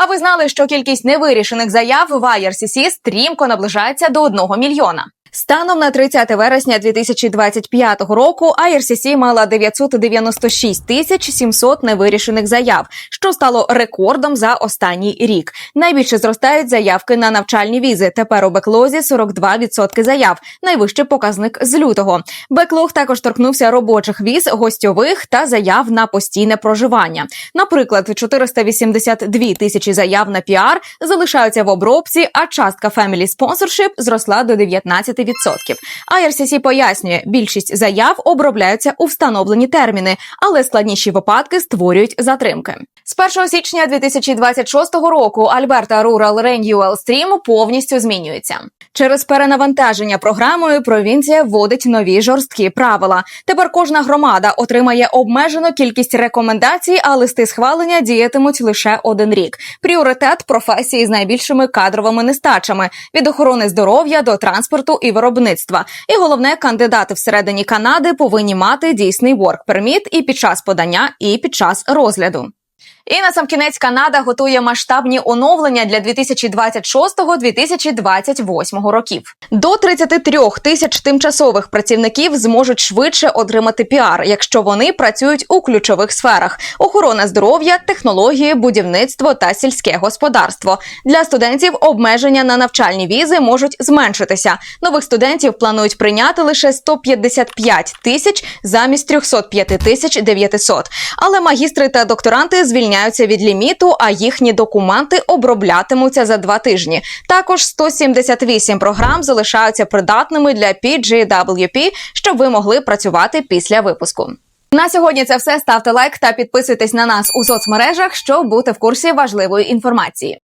А ви знали, що кількість невирішених заяв в IRCC стрімко наближається до 1 мільйона? Станом на 30 вересня 2025 року IRCC мала 996 тисяч 700 невирішених заяв, що стало рекордом за останній рік. Найбільше зростають заявки на навчальні візи. Тепер у беклозі 42% заяв, найвищий показник з лютого. Беклог також торкнувся робочих віз, гостьових та заяв на постійне проживання. Наприклад, 482 тисячі заяв на піар залишаються в обробці, а частка Family Sponsorship зросла до 19%. IRCC пояснює, більшість заяв обробляються у встановлені терміни, але складніші випадки створюють затримки. З 1 січня 2026 року Alberta Rural Renewal Stream повністю змінюється. Через перенавантаження програмою провінція вводить нові жорсткі правила. Тепер кожна громада отримає обмежену кількість рекомендацій, а листи схвалення діятимуть лише один рік. Пріоритет професії з найбільшими кадровими нестачами від охорони здоров'я до транспорту і виробництва. І головне, кандидати всередині Канади повинні мати дійсний work permit і під час подання, і під час розгляду. І на сам кінець Канада готує масштабні оновлення для 2026-2028 років. До 33 тисяч тимчасових працівників зможуть швидше отримати піар, якщо вони працюють у ключових сферах: охорона здоров'я, технології, будівництво та сільське господарство. Для студентів обмеження на навчальні візи можуть зменшитися. Нових студентів планують прийняти лише 155 тисяч замість 305 тисяч 900. Але магістри та докторанти звільняються від ліміту, а їхні документи оброблятимуться за два тижні. Також 178 програм залишаються придатними для PGWP, щоб ви могли працювати після випуску. На сьогодні це все. Ставте лайк та підписуйтесь на нас у соцмережах, щоб бути в курсі важливої інформації.